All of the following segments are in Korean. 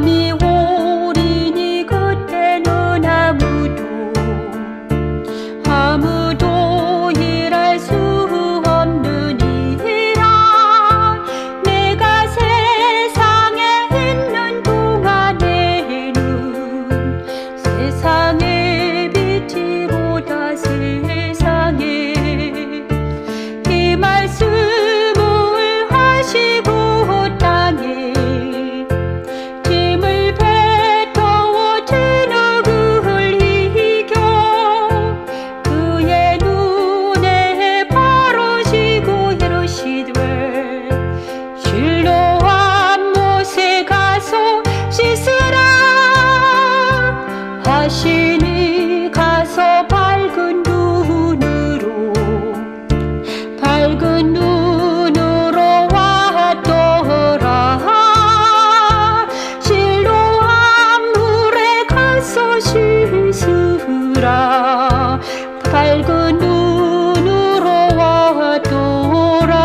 迷雾。 자신이 가서 밝은 눈으로 밝은 눈으로 왔더라. 실로암 물에 가서 씻으라. 밝은 눈으로 왔더라.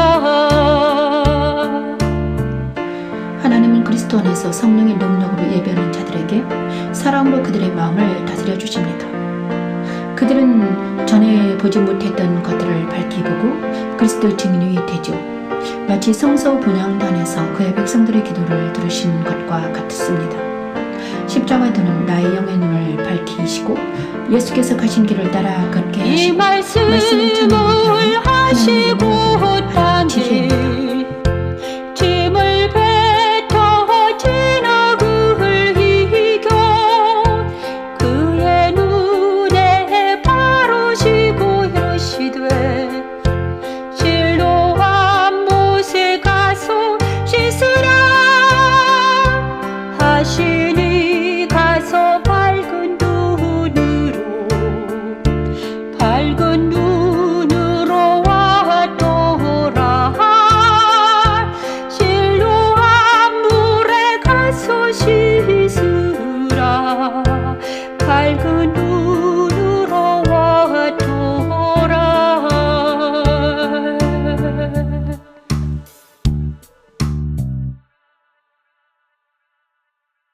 하나님은 그리스도 안에서 성령의 능력 으로 예배하는 자들에게 사랑으로 그들의 마음을 다스려 주십니다. 그들은 전에 보지 못했던 것들을 밝히 보고 그리스도의 증인이 되죠. 마치 성소 분향단에서 그의 백성들의 기도를 들으신 것과 같습니다. 십자가 도는 나의 영의 눈을 밝히시고 예수께서 가신 길을 따라 걷게 이 하시고 말씀을 전하게 하시고